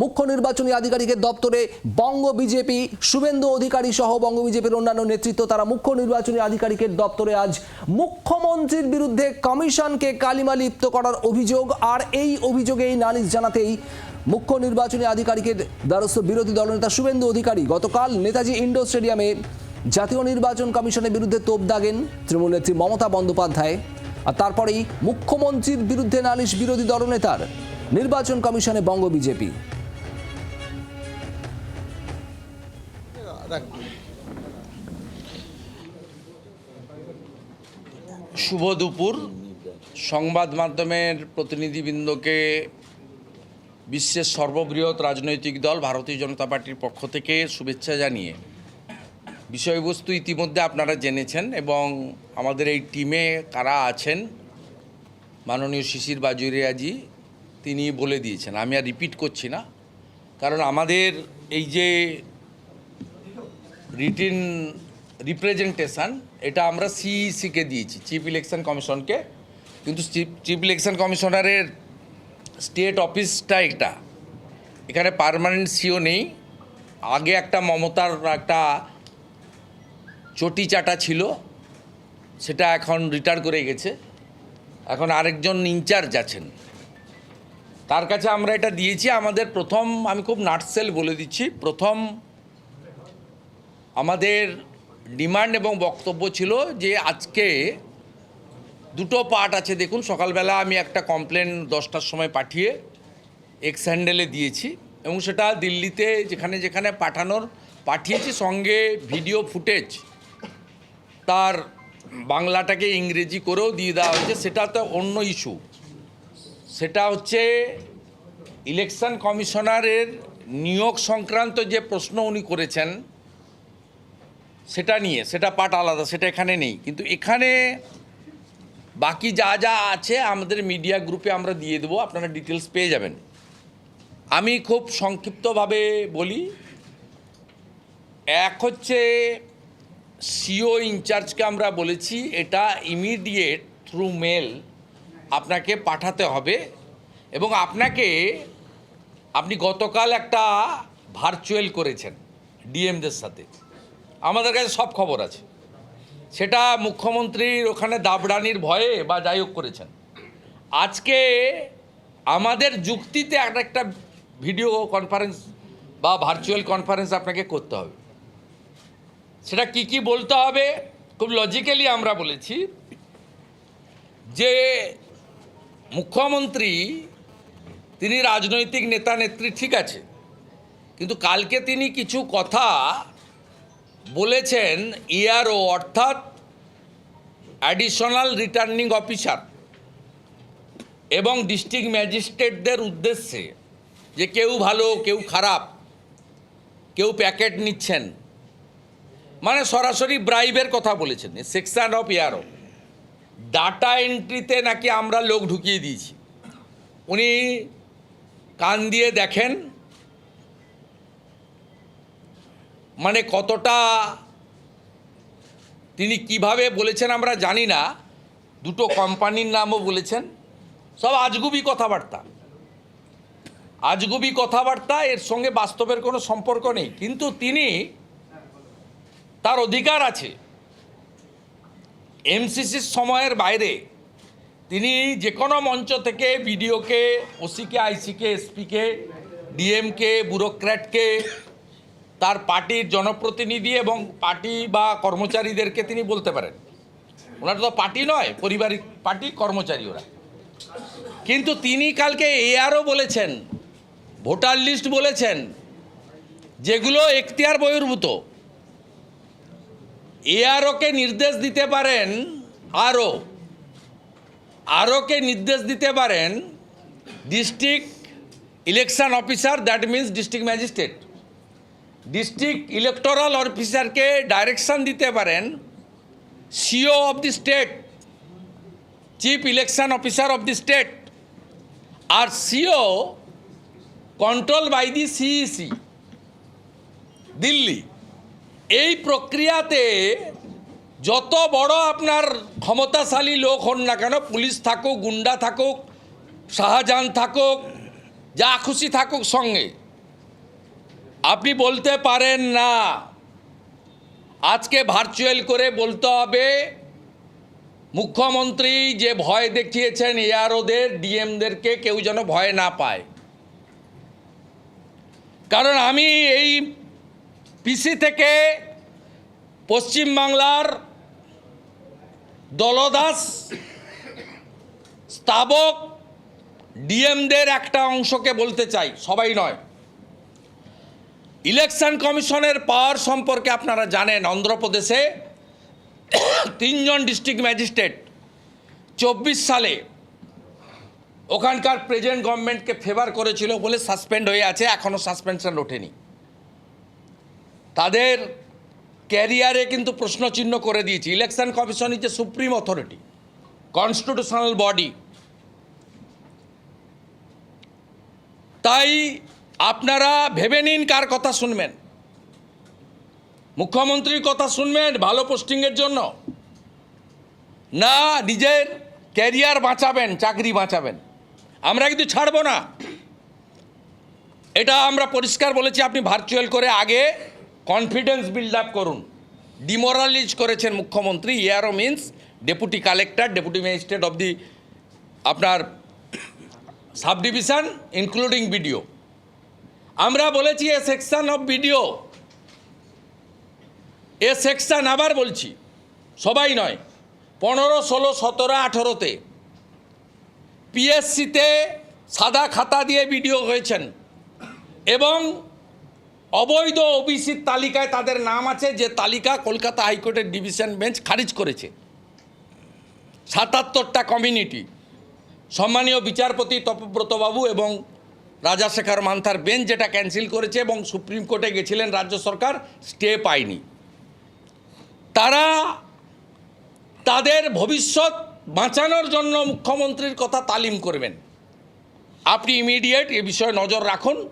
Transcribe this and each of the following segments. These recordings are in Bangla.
মুখ্য নির্বাচনী আধিকারিকের দপ্তরে বঙ্গ বিজেপি, শুভেন্দু অধিকারী সহ বঙ্গ বিজেপির অন্যান্য নেতৃত্ব, তারা মুখ্য নির্বাচনী আধিকারিকের দপ্তরে আজ মুখ্যমন্ত্রীর বিরুদ্ধে কমিশনকে কালিমা লিপ্ত করার অভিযোগ, আর এই অভিযোগেই নালিশ জানাতেই মুখ্য নির্বাচনী আধিকারিকের দ্বারস্থ বিরোধী দলনেতা শুভেন্দু অধিকারী গতকাল নেতাজি ইন্ডোর স্টেডিয়ামে জাতীয় নির্বাচন কমিশনের বিরুদ্ধে তোপ দাগেন তৃণমূল নেত্রী মমতা বন্দ্যোপাধ্যায়। আর তারপরেই মুখ্যমন্ত্রীর বিরুদ্ধে নালিশ বিরোধী দলনেতার নির্বাচন কমিশনে বঙ্গ বিজেপি। শুভ দুপুর। সংবাদ মাধ্যমের প্রতিনিধিবৃন্দকে বিশ্বের সর্ববৃহৎ রাজনৈতিক দল ভারতীয় জনতা পার্টির পক্ষ থেকে শুভেচ্ছা জানিয়ে বিষয়বস্তু ইতিমধ্যে আপনারা জেনেছেন এবং আমাদের এই টিমে কারা আছেন, মাননীয় শিশির বাজুরিয়াজি, তিনি বলে দিয়েছেন। আমি আর রিপিট করছি না। কারণ আমাদের এই যে রিটিন রিপ্রেজেন্টেশন এটা আমরা সিইসিকে দিয়েছি চিফ ইলেকশন কমিশনকে কিন্তু চিফ ইলেকশন কমিশনারের স্টেট অফিসটা এটা। এখানে পার্মানেন্ট সিও নেই। আগে একটা মমতার একটা চটি চাটা ছিল, সেটা এখন রিটায়ার করে গেছে। এখন আরেকজন ইনচার্জ আছেন। তার কাছে আমরা এটা দিয়েছি। আমাদের প্রথম, আমি খুব নাটসেল বলে দিচ্ছি, প্রথম আমাদের ডিমান্ড এবং বক্তব্য ছিল যে আজকে দুটো পার্ট আছে, দেখুন, সকালবেলা আমি একটা কমপ্লেন দশটার সময় পাঠিয়ে এক্স হ্যান্ডেলে দিয়েছি এবং সেটা দিল্লিতে যেখানে যেখানে পাঠানোর, পাঠিয়েছি, সঙ্গে ভিডিও ফুটেজ তার বাংলাটাকে ইংরেজি করেও দিয়ে দেওয়া হয়েছে। সেটা তো অন্য ইস্যু। সেটা হচ্ছে ইলেকশন কমিশনারের নিয়োগ সংক্রান্ত যে প্রশ্ন উনি করেছেন সেটা নিয়ে, সেটা পার্ট আলাদা, সেটা এখানে নেই। কিন্তু এখানে বাকি যা যা আছে আমাদের মিডিয়া গ্রুপে আমরা দিয়ে দেবো, আপনারা ডিটেলস পেয়ে যাবেন। আমি খুব সংক্ষিপ্তভাবে বলি, এক হচ্ছে সিও ইনচার্জকে আমরা বলেছি, এটা ইমিডিয়েট থ্রু মেল আপনাকে পাঠাতে হবে এবং আপনাকে, আপনি গতকাল একটা ভার্চুয়াল করেছেন ডিএমদের সাথে। আমাদের কাছে সব খবর আছে। সেটা মুখ্যমন্ত্রীর ওখানে দাবড়ানির ভয়ে বা যাই হোক করেছেন। আজকে আমাদের যুক্তিতে একটা একটা ভিডিও কনফারেন্স বা ভার্চুয়াল কনফারেন্স আপনাকে করতে হবে। সেটা কি কি বলতে হবে? খুব লজিক্যালি আমরা বলেছি যে মুখ্যমন্ত্রী, তিনি রাজনৈতিক নেতা নেত্রী ঠিক আছে। কিন্তু কালকে তিনি কিছু কথা বলেছেন ইআরও অর্থাৎ অ্যাডিশনাল রিটার্নিং অফিসার এবং ডিস্ট্রিক্ট ম্যাজিস্ট্রেটদের উদ্দেশ্যে যে কেউ ভালো, কেউ খারাপ, কেউ প্যাকেট নিচ্ছেন। মানে সরাসরি ব্রাইবের কথা বলেছেন সেকশন অফ ইয়ারও ডাটা এন্ট্রিতে নাকি আমরা লোক ঢুকিয়ে দিয়েছি। উনি কান দিয়ে দেখেন মানে কতটা তিনি কীভাবে বলেছেন আমরা জানি না, দুটো কোম্পানির নামও বলেছেন, সব আজগুবি কথাবার্তা। আজগুবি কথাবার্তা, এর সঙ্গে বাস্তবের কোনো সম্পর্ক নেই, কিন্তু তিনি তার অধিকার আছে। এমসিসির সময়ের বাইরে তিনি যে কোনো মঞ্চ থেকে বিডিওকে, ওসিকে, আইসিকে, এসপিকে, ডিএমকে, ব্যুরোক্র্যাটকে তার পার্টির জনপ্রতিনিধি এবং পার্টি বা কর্মচারীদেরকে তিনি বলতে পারেন। ওনার তো পার্টি নয়, পরিবারিক পার্টি, কর্মচারী ওরা। কিন্তু তিনি কালকে এআরও বলেছেন, ভোটার লিস্ট বলেছেন, যেগুলো এখতিয়ার বহির্ভূত। এআরওকে নির্দেশ দিতে পারেন আরও। আরওকে নির্দেশ দিতে পারেন district election officer that means district magistrate district electoral অফিসারকে ডাইরেকশন দিতে পারেন CEO of the state chief election officer of the state R CEO control by the CEC Delhi. এই প্রক্রিয়াতে যত বড় আপনার ক্ষমতাশালী লোক হন না কেন, পুলিশ থাকুক, গুন্ডা থাকুক, শাহজাহান থাকুক, যা খুশি থাকুক সঙ্গে আপনি বলতে পারেন না। আজকে ভার্চুয়াল করে বলতে হবে, মুখ্যমন্ত্রী যে ভয় দেখিয়েছেন এআরওদের ডিএমদেরকে কেউ যেন ভয় না পায়। কারণ আমি এই পিসি থেকে পশ্চিমবাংলার দলদাস স্থাবক ডিএমদের একটা অংশকে বলতে চাই, সবাই নয়। ইলেকশন কমিশনের পাওয়ার সম্পর্কে আপনারা জানেন, অন্ধ্রপ্রদেশে তিনজন ডিস্ট্রিক্ট ম্যাজিস্ট্রেট চব্বিশ সালে ওখানকার প্রেজেন্ট গভর্নমেন্টকে ফেভার করেছিল বলে সাসপেন্ড হয়ে আছে এখনও সাসপেনশন ওঠেনি। তাদের ক্যারিয়ারে কিন্তু প্রশ্নচিহ্ন করে দিয়েছে। Election commission is a supreme authority constitutional body তাই আপনারা ভেবে নিন কার কথা শুনবেন। মুখ্যমন্ত্রীর কথা শুনবেন ভালো পোস্টিংয়ের জন্য। না, নিজের ক্যারিয়ার বাঁচাবেন, চাকরি বাঁচাবেন। আমরা কিন্তু ছাড়বো না। এটা আমরা পরিষ্কার বলেছি, আপনি ভার্চুয়াল করে আগে কনফিডেন্স বিল্ড আপ করুন। ডিমোরালাইজ করেছেন মুখ্যমন্ত্রী ERO means deputy collector deputy magistrate of the আপনার সাব ডিভিশন ইনক্লুডিং বিডিও আমরা বলেছি a section of BDO a section আবার বলছি, সবাই নয়, পনেরো, ষোলো, সতেরো, আঠেরোতে। পিএসসিতে সাদা খাতা দিয়ে বিডিও হয়েছেন এবং অবৈধ ওবিসির তালিকায় তাদের নাম আছে, যে তালিকা কলকাতা হাইকোর্টের ডিভিশন বেঞ্চ খারিজ করেছে। সাতাত্তরটা কমিউনিটি, সম্মানীয় বিচারপতি তপব্রতবাবু এবং রাজাশেখর মান্থার বেঞ্চ যেটা ক্যান্সেল করেছে এবং সুপ্রিম কোর্টে গেছিলেন রাজ্য সরকার স্টে পায়নি। তারা তাদের ভবিষ্যৎ বাঁচানোর জন্য মুখ্যমন্ত্রীর কথা তালিম করবেন। আপনি ইমিডিয়েট এ বিষয়ে নজর রাখুন।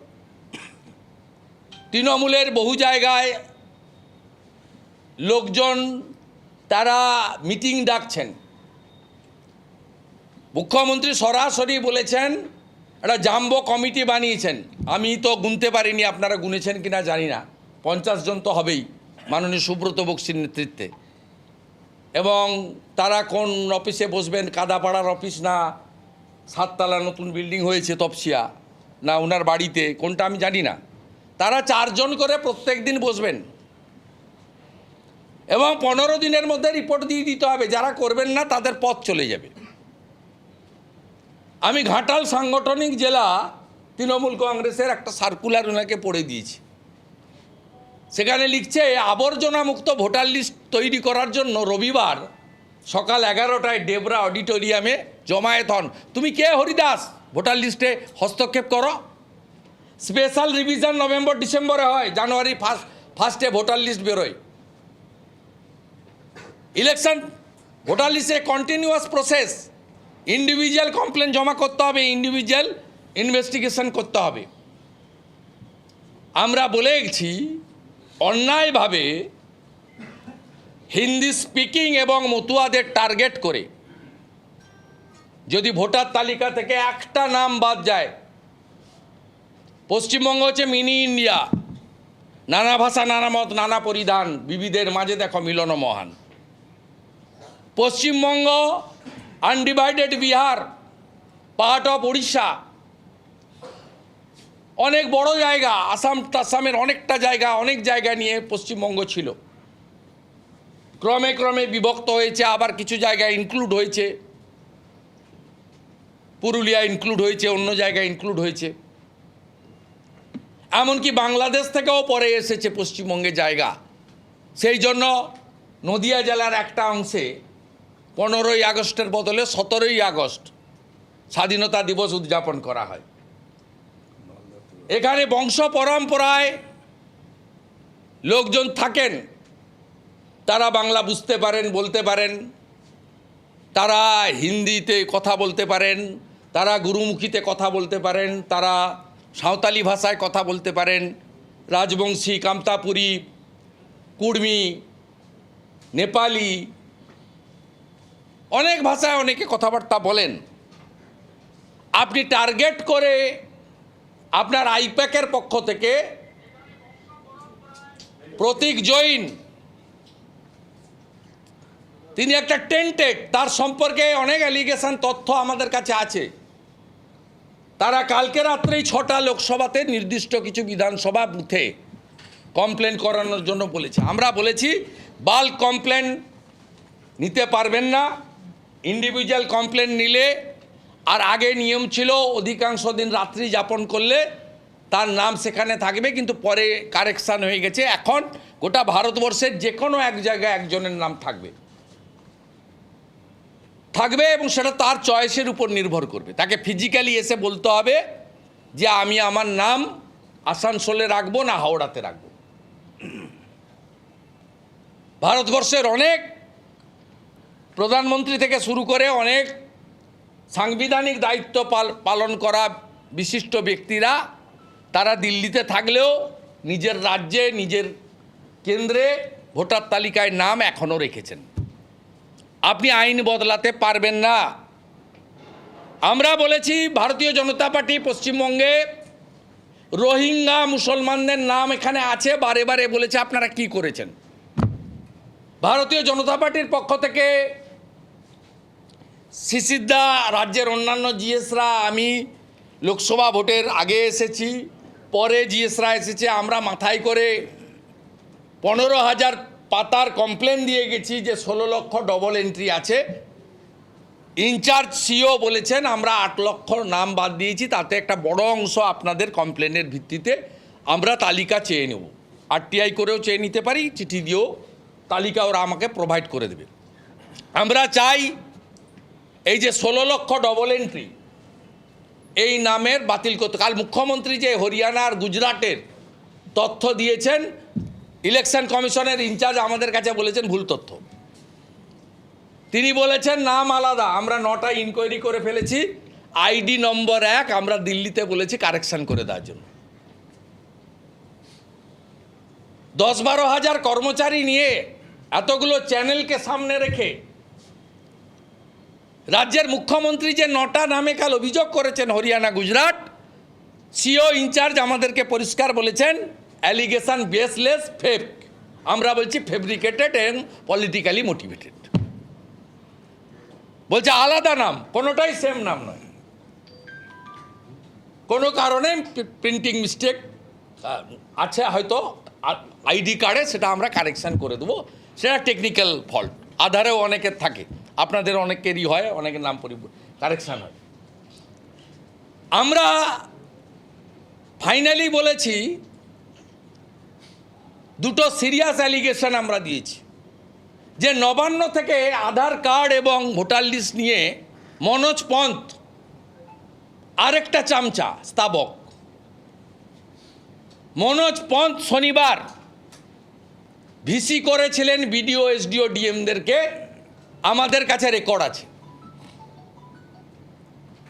তৃণমূলের বহু জায়গায় লোকজন তারা মিটিং ডাকছেন। মুখ্যমন্ত্রী সরাসরি বলেছেন একটা জাম্বো কমিটি বানিয়েছেন। আমি তো গুনতে পারিনি আপনারা গুনেছেন কি না জানি না। পঞ্চাশ জন তো হবেই মাননীয় সুব্রত বক্সির নেতৃত্বে। এবং তারা কোন অফিসে বসবেন, কাদাপাড়ার অফিস না, সাততলা নতুন বিল্ডিং হয়েছে তপসিয়া, না ওনার বাড়িতে, কোনটা আমি জানি না। তারা চারজন করে প্রত্যেক দিন বসবেন। এবং পনেরো দিনের মধ্যে রিপোর্ট দিয়ে দিতে হবে, যারা করবেন না তাদের পথ চলে যাবে। আমি ঘাটাল সাংগঠনিক জেলা তৃণমূল কংগ্রেসের একটা সার্কুলার ওনাকে পড়ে দিয়েছি। সেখানে লিখছে আবর্জনা মুক্ত ভোটার লিস্ট তৈরি করার জন্য রবিবার সকাল এগারোটায় ডেবরা অডিটোরিয়ামে জমায়েত হন। তুমি কে হরিদাস? ভোটার লিস্টে হস্তক্ষেপ করো। স্পেশাল রিভিশন নভেম্বর ডিসেম্বরে হয়, জানুয়ারি ফার্স্ট ফার্স্টে ভোটার লিস্ট বেরোয়। ইলেকশন, ভোটার লিস্টে কন্টিনিউয়াস প্রসেস ইন্ডিভিজুয়াল কমপ্লেন জমা করতে হবে ইন্ডিভিজুয়াল ইনভেস্টিগেশন করতে হবে। আমরা বলে গেছি, অন্যায়ভাবে হিন্দি স্পিকিং এবং মতুয়াদের টার্গেট করে যদি ভোটার তালিকা থেকে একটা নাম বাদ যায়, পশ্চিমবঙ্গ হচ্ছে মিনি ইন্ডিয়া নানা ভাষা, নানা মত, নানা পরিধান বিবিধের মাঝে দেখো মিলন মহান। Paschimbanga undivided Bihar part of Orissa অনেক বড় জায়গা আসাম টাসামের অনেকটা জায়গা, অনেক জায়গা নিয়ে পশ্চিমবঙ্গ ছিল। ক্রমে ক্রমে বিভক্ত হয়েছে, আবার কিছু জায়গায় ইনক্লুড হয়েছে। পুরুলিয়া ইনক্লুড হয়েছে, অন্য জায়গায় ইনক্লুড হয়েছে। এমনকি বাংলাদেশ থেকেও পরে এসেছে পশ্চিমবঙ্গে জায়গা। সেই জন্য নদিয়া জেলার একটা অংশে পনেরোই আগস্টের বদলে সতেরোই আগস্ট স্বাধীনতা দিবস উদযাপন করা হয়। এখানে বংশ পরম্পরায় লোকজন থাকেন। তারা বাংলা বুঝতে পারেন, বলতে পারেন। তারা হিন্দিতে কথা বলতে পারেন। তারা গুরুমুখীতে কথা বলতে পারেন। তারা সাঁওতালি ভাষায় কথা বলতে পারেন। রাজবংশী, কামতাপুরী কুর্মি নেপালি অনেক ভাষায় অনেকে কথাবার্তা বলেন। আপনি টার্গেট করে আপনার আইপ্যাকের পক্ষ থেকে প্রতীক জৈন, তিনি একটা টেন্টেড, তার সম্পর্কে অনেক অ্যালিগেশন তথ্য আমাদের কাছে আছে। তারা কালকে রাত্রেই ছটা লোকসভাতে নির্দিষ্ট কিছু বিধানসভা বুথে কমপ্লেন করানোর জন্য বলেছে। আমরা বলেছি বাল্ক কমপ্লেন নিতে পারবেন না। ইন্ডিভিজুয়াল কমপ্লেন নিলে আর আগে নিয়ম ছিল অধিকাংশ দিন রাত্রি যাপন করলে তার নাম সেখানে থাকবে, কিন্তু পরে কারেকশান হয়ে গেছে। এখন গোটা ভারতবর্ষের যে কোনো এক জায়গায় একজনের নাম থাকবে। থাকবে এবং সেটা তার চয়েসের উপর নির্ভর করবে। তাকে ফিজিক্যালি এসে বলতে হবে যে, আমি আমার নাম আসানসোলে রাখব না হাওড়াতে রাখব। ভারতবর্ষের অনেক প্রধানমন্ত্রী থেকে শুরু করে অনেক সাংবিধানিক দায়িত্ব পাল- পালন করা বিশিষ্ট ব্যক্তিরা, তারা দিল্লিতে থাকলেও নিজের রাজ্যে, নিজের কেন্দ্রে ভোটার তালিকায় নাম এখনও রেখেছেন। আপনি আইন বদলাতে পারবেন না। আমরা বলেছি, ভারতীয় জনতা পার্টি পশ্চিমবঙ্গে রোহিঙ্গা মুসলমানদের নাম এখানে আছে, বারে বারে বলেছে, আপনারা কি করেছেন? ভারতীয় জনতা পার্টির পক্ষ থেকে শিশিরদা রাজ্যের অন্যান্য জিএসরা, আমি লোকসভা ভোটের আগে এসেছি, পরে জিএসরা এসেছে, আমরা মাথায় করে পনেরো হাজার পাতার কমপ্লেন দিয়ে গেছি যে ষোলো লক্ষ ডবল এন্ট্রি আছে। ইনচার্জ সিও বলেছেন, আমরা আট লক্ষ নাম বাদ দিয়েছি, তাতে একটা বড় অংশ আপনাদের কমপ্লেনের ভিত্তিতে আমরা তালিকা চেয়ে নেব। আরটিআই করেও চেয়ে নিতে পারি, চিঠি দিয়েও তালিকা ওরা আমাকে প্রোভাইড করে দেবে। আমরা চাই এই যে ষোলো লক্ষ ডবল এন্ট্রি এই নামের বাতিল করতে কাল মুখ্যমন্ত্রী যে হরিয়ানা আর গুজরাটের তথ্য দিয়েছেন ইলেকশন কমিশনের ইনচার্জ আমাদের কাছে বলেছেন ভুল তথ্য। তিনি বলেছেন, নাম আলাদা, আমরা নটা ইনকোয়ারি করে ফেলেছি আইডি নম্বর এক, আমরা দিল্লিতে বলেছি কারেকশন করে দেওয়ার জন্য। দশ বারো হাজার কর্মচারী নিয়ে এতগুলো চ্যানেলকে সামনে রেখে রাজ্যের মুখ্যমন্ত্রী যে নটা নামে কাল অভিযোগ করেছেন হরিয়ানা, গুজরাট, সিও ইনচার্জ আমাদেরকে পরিষ্কার বলেছেন অ্যালিগেশন বেসলেস ফেক আমরা বলছি ফেব্রিকেটেড এবং পলিটিক্যালি মোটিভেটেড বলছে আলাদা নাম, কোনোটাই সেম নাম নয়। কোনো কারণে প্রিন্টিং মিস্টেক আছে হয়তো আইডি কার্ডে সেটা আমরা কারেকশান করে দেবো। সেটা টেকনিক্যাল ফল্ট আধারেও অনেকের থাকে। আপনাদের অনেকেরই হয়, অনেকের নাম পরি কারেকশান হয়। আমরা ফাইনালি বলেছি, দুটো সিরিয়াস অ্যালিগেশন আমরা দিয়েছি। যে নবান্ন থেকে আধার কার্ড এবং ভোটার লিস্ট নিয়ে মনোজ পন্থ আরেকটা চামচা, স্তাবক। মনোজ পন্থ শনিবার ভিসি করেছিলেন বিডিও, এসডিও, ডিএমদেরকে। আমাদের কাছে রেকর্ড আছে।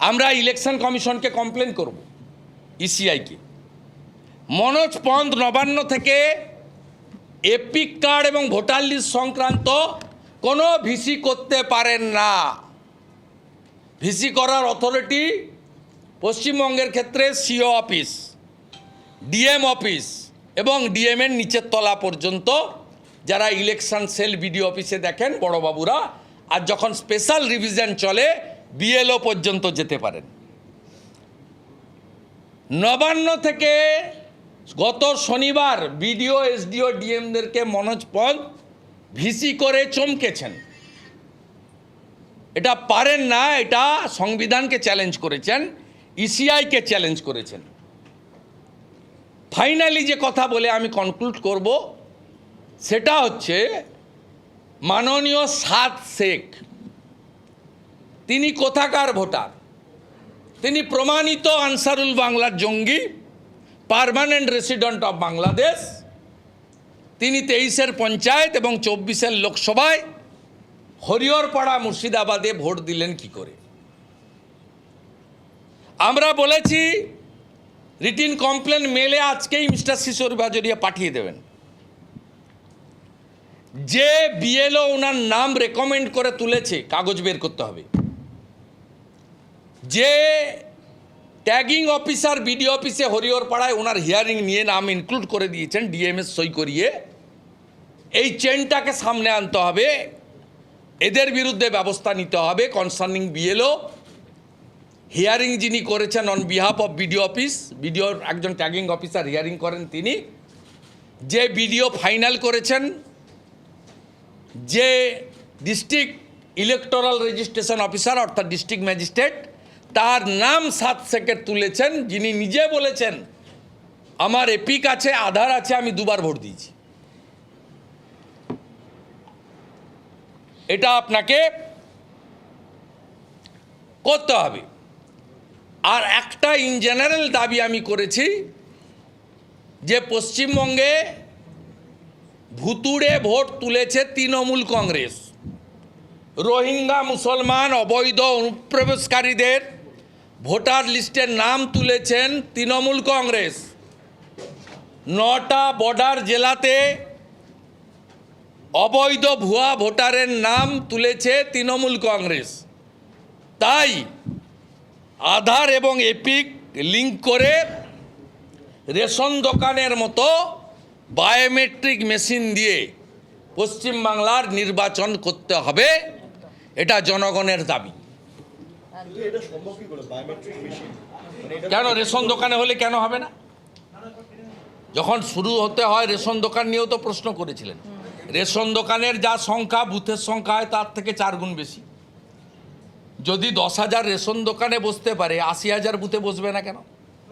আমরা ইলেকশন কমিশনকে কমপ্লেন করব ইসিআইকে মনোজ পন্থ নবান্ন থেকে এপিক কার্ড এবং ভোটার লিস্ট সংক্রান্ত কোনো ভিসি করতে পারেন না। ভিসি করার অথরিটি পশ্চিমবঙ্গের ক্ষেত্রে সিও অফিস ডিএম অফিস এবং ডিএমের নিচের তলা পর্যন্ত যারা ইলেকশন সেল বিডিও অফিসে দেখেন, বড়বাবুরা আর যখন স্পেশাল রিভিশন চলে বিএলও পর্যন্ত যেতে পারেন। নবান্ন থেকে গত শনিবার বিডিও এসডিও ডিএমদেরকে মনোজ পদ ভিসি করে চমকেছেন। এটা পারেন না, এটা সংবিধানকে চ্যালেঞ্জ করেছেন ইসিআইকে চ্যালেঞ্জ করেছেন। ফাইনালি যে কথা বলে আমি কনক্লুড করব, সেটা হচ্ছে মাননীয় সাদ শেখ। তিনি কোথাকার ভোটার? তিনি প্রমাণিত আনসারুল বাংলার জঙ্গি, পারমানেন্ট রেসিডেন্ট অফ বাংলাদেশ। তিনি তেইশের পঞ্চায়েত এবং চব্বিশের লোকসভায় হরিহরপাড়া মুর্শিদাবাদে ভোট দিলেন কি করে? আমরা বলেছি রিটিন কমপ্লেন মেলে আজকেই মিস্টার শিশোর বাজরিয়া পাঠিয়ে দেবেন। যে বিএলও ওনার নাম রেকমেন্ড করে তুলেছে, কাগজ বের করতে হবে। যে ট্যাগিং অফিসার বিডিও অফিসে হরিহর পাড়ায় ওনার হিয়ারিং নিয়ে নাম ইনক্লুড করে দিয়েছেন ডিএমএস সই করিয়ে, এই চেনটাকে সামনে আনতে হবে। এদের বিরুদ্ধে ব্যবস্থা নিতে হবে কনসার্নিং বিএলও হিয়ারিং যিনি করেছেন on behalf of BDO office বিডিওর একজন ট্যাগিং অফিসার হিয়ারিং করেন তিনি। যে বিডিও ফাইনাল করেছেন যে ডিস্ট্রিক্ট ইলেকটোরাল রেজিস্ট্রেশন অফিসার অর্থাৎ ডিস্ট্রিক্ট ম্যাজিস্ট্রেট তার নাম সাত সেকেন্ড তুলেছেন, যিনি নিজে বলেছেন, আমার এপিক আছে, আধার আছে, আমি দুবার ভোট দিয়েছি। এটা আপনাকে করতে হবে। আর একটা ইন জেনারেল দাবি আমি করেছি, যে পশ্চিমবঙ্গে ভুতুড়ে ভোট তুলেছে তৃণমূল কংগ্রেস। রোহিঙ্গা, মুসলমান, অবৈধ অনুপ্রবেশকারীদের ভোটার লিস্টের নাম তুলেছেন তৃণমূল কংগ্রেস। নটা বর্ডার জেলাতে অবৈধ ভুয়া ভোটারের নাম তুলেছে তৃণমূল কংগ্রেস। তাই আধার এবং এপিক লিঙ্ক করে রেশন দোকানের মতো বায়োমেট্রিক মেশিন দিয়ে পশ্চিমবাংলার নির্বাচন করতে হবে, এটা জনগণের দাবি। কেন রেশন দোকানে হলে কেন হবে না? যখন শুরু হতে হয়, রেশন দোকান নিয়েও তো প্রশ্ন করেছিলেন। রেশন দোকানের যা সংখ্যা, বুথের সংখ্যা হয়, তার থেকে চার গুণ বেশি। যদি দশ হাজার রেশন দোকানে বসতে পারে, আশি হাজার বুথে বসবে না কেন?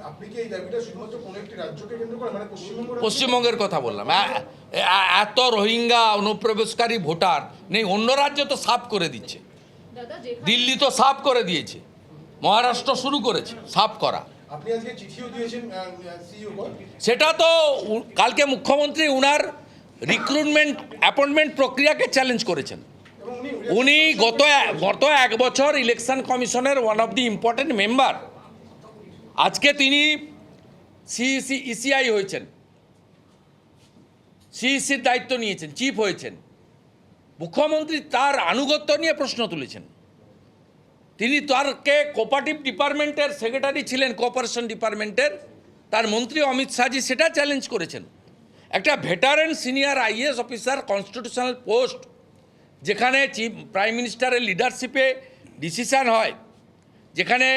আপনি কি এই দাবিটা শুধুমাত্র কোনো একটি রাজ্যকে কেন্দ্র করে মানে পশ্চিমবঙ্গের কথা বললাম। এত রোহিঙ্গা অনুপ্রবেশকারী ভোটার নেই অন্য রাজ্য তো সাফ করে দিচ্ছে। দিল্লি তো সাফ করে দিয়েছে। মহারাষ্ট্র শুরু করেছে সাফ করা। আপনি আজকে চিঠিও দিয়েছেন সিইও সেটা তো কালকে মুখ্যমন্ত্রী উনার রিক্রুটমেন্ট অ্যাপয়েন্টমেন্ট প্রক্রিয়াকে চ্যালেঞ্জ করেছেন। উনি উনি গত গত এক বছর ইলেকশন কমিশনের one of the important member আজকে তিনি সিইসি ইসিআই হয়েছেন। সিইসির দায়িত্ব নিয়েছেন, চিফ হয়েছেন। মুখ্যমন্ত্রী তার আনুগত্য নিয়ে প্রশ্ন তুলেছেন। তিনি তারকে কোপারেটিভ ডিপার্টমেন্টের সেক্রেটারি ছিলেন কোঅপারেশন ডিপার্টমেন্টের তার মন্ত্রী অমিত শাহজি সেটা চ্যালেঞ্জ করেছেন। একটা veteran senior IAS officer constitutional post যেখানে চিফ প্রাইম মিনিস্টারের লিডারশিপে ডিসিশন হয়, যেখানে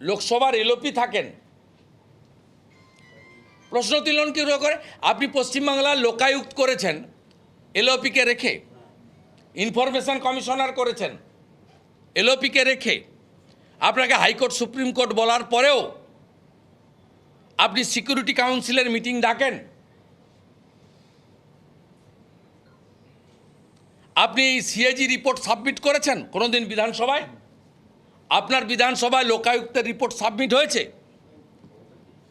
লোকসভার এলওপি থাকেন। প্রশ্ন তুলন কি করে, আপনি পশ্চিমবাংলার লোকায়ুক্ত করেছেন এলওপিকে রেখে, ইনফরমেশন কমিশনার করেছেন এলওপিকে রেখে। আপনাকে হাইকোর্ট, সুপ্রিম কোর্ট বলার পরেও আপনি সিকিউরিটি কাউন্সিলের মিটিং ডাকেন। আপনি সিএজি রিপোর্ট সাবমিট করেছেন কোনোদিন বিধানসভায়? আপনার বিধানসভায় লোকায়ুক্তের রিপোর্ট সাবমিট হয়েছে।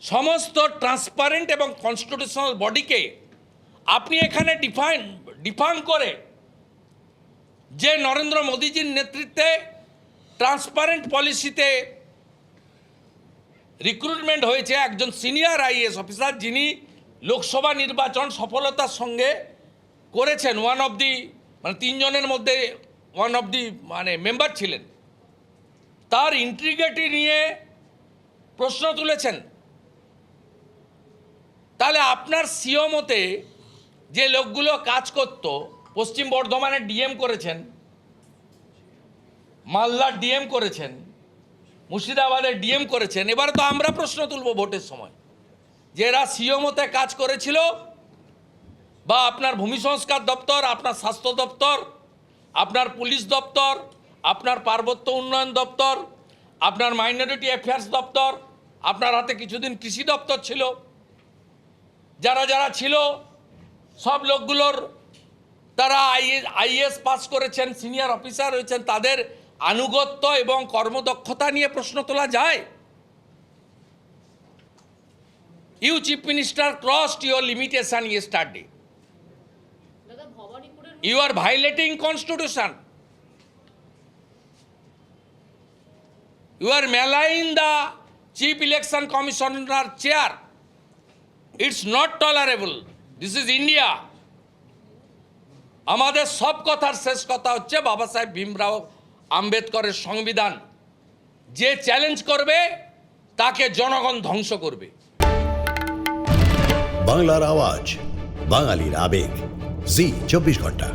সমস্ত ট্রান্সপারেন্ট এবং কনস্টিটিউশনাল বডিকে আপনি এখানে ডিফাইন ডিফাইন করে যে নরেন্দ্র মোদীজির নেতৃত্বে ট্রান্সপারেন্ট পলিসিতে রিক্রুটমেন্ট হয়েছে একজন সিনিয়র আইএস অফিসার যিনি লোকসভা নির্বাচন সফলতার সঙ্গে করেছেন ওয়ান অফ দি মানে তিনজনের মধ্যে ওয়ান অফ দি মানে মেম্বার ছিলেন। তার ইন্ট্রিগেটি নিয়ে প্রশ্ন তুলেছেন। তাহলে আপনার সিও মতে যে লোকগুলো কাজ করত, পশ্চিম বর্ধমানে ডিএম করেছেন, মালদার ডিএম করেছেন, মুর্শিদাবাদের ডিএম করেছেন, এবার তো আমরা প্রশ্ন তুলব ভোটের সময়। যে এরা সিও মতে কাজ করেছিল বা আপনার ভূমি সংস্কার দপ্তর, আপনার স্বাস্থ্য দপ্তর, আপনার পুলিশ দপ্তর আপনার পার্বত্য উন্নয়ন দপ্তর আপনার মাইনরিটি অ্যাফেয়ার্স দপ্তর আপনার হাতে কিছুদিন কৃষি দপ্তর ছিল। যারা যারা ছিল সব লোকগুলোর তারা আইএস আইএস পাস করেছেন সিনিয়র অফিসার হয়েছেন তাদের আনুগত্য এবং কর্মদক্ষতা নিয়ে প্রশ্ন তোলা যায়। You chief minister crossed your limitation yesterday দাদা you are are violating you are maligning the chief election commissioner chair. It's not tolerable. This is india. আমাদের সব কথার শেষ কথা হচ্ছে বাবা সাহেব ভীমরাও আম্বেদকরের সংবিধান। যে চ্যালেঞ্জ করবে, তাকে জনগণ ধ্বংস করবে। বাংলার আওয়াজ, বাঙালির আবেগ। জি, চব্বিশ ঘণ্টা।